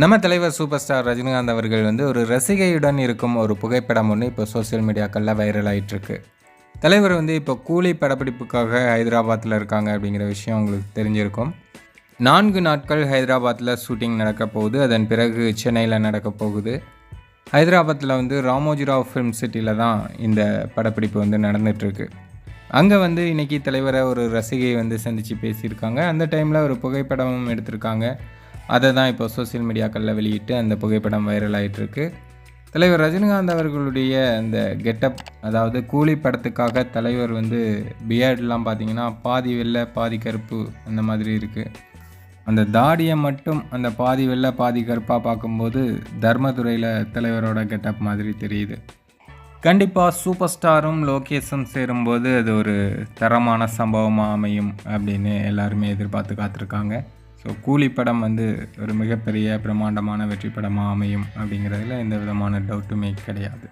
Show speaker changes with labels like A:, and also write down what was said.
A: நம்ம தலைவர் super star Rajinikanth அவர்கள் வந்து ஒரு ரசிகையுடன் இருக்கும் ஒரு புகைப்படம் ஒன்று இப்போ சோஷியல் மீடியாக்களில் வைரல் ஆயிட்டிருக்கு. தலைவர் வந்து இப்போ கூலி படப்பிடிப்புக்காக ஹைதராபாத்தில் இருக்காங்க அப்படிங்கிற விஷயம் உங்களுக்கு தெரிஞ்சிருக்கும். நான்கு நாட்கள் ஹைதராபாத்தில் ஷூட்டிங் நடக்க போகுது. அதன் பிறகு சென்னையில் நடக்க போகுது. ஹைதராபாத்தில் வந்து ராமோஜிராவ் ஃபிலிம் சிட்டியில் தான் இந்த படப்பிடிப்பு வந்து நடந்துகிட்ருக்கு அங்கே வந்து இன்னைக்கு தலைவரை ஒரு ரசிகை வந்து சந்தித்து பேசியிருக்காங்க. அந்த டைமில் ஒரு புகைப்படமும் எடுத்திருக்காங்க. அதை தான் இப்போ சோஷியல் மீடியாக்களில் வெளியிட்டு அந்த புகைப்படம் வைரல் ஆயிட்டிருக்கு. தலைவர் ரஜினிகாந்த் அவர்களுடைய அந்த கெட்டப் அதாவது கூலி படத்துக்காக தலைவர் வந்து பியர்ட்லாம் பார்த்தீங்கன்னா பாதி வெள்ளை பாதி கருப்பு அந்த மாதிரி இருக்குது அந்த தாடியை மட்டும் அந்த பாதி வெள்ளை பாதி கருப்பாக பார்க்கும்போது தர்மதுரையில் தலைவரோட கெட்டப் மாதிரி தெரியுது. கண்டிப்பாக சூப்பர் ஸ்டாரும் லோகேஷும் சேரும்போது அது ஒரு தரமான சம்பவமாக அமையும் அப்படின்னு எல்லாருமே எதிர்பார்த்து காத்திருக்காங்க. ஸோ கூலி படம் வந்து ஒரு மிகப்பெரிய பிரம்மாண்டமான வெற்றி படமாக அமையும் அப்படிங்கிறதுல எந்த விதமான டவுட்டுமே கிடையாது.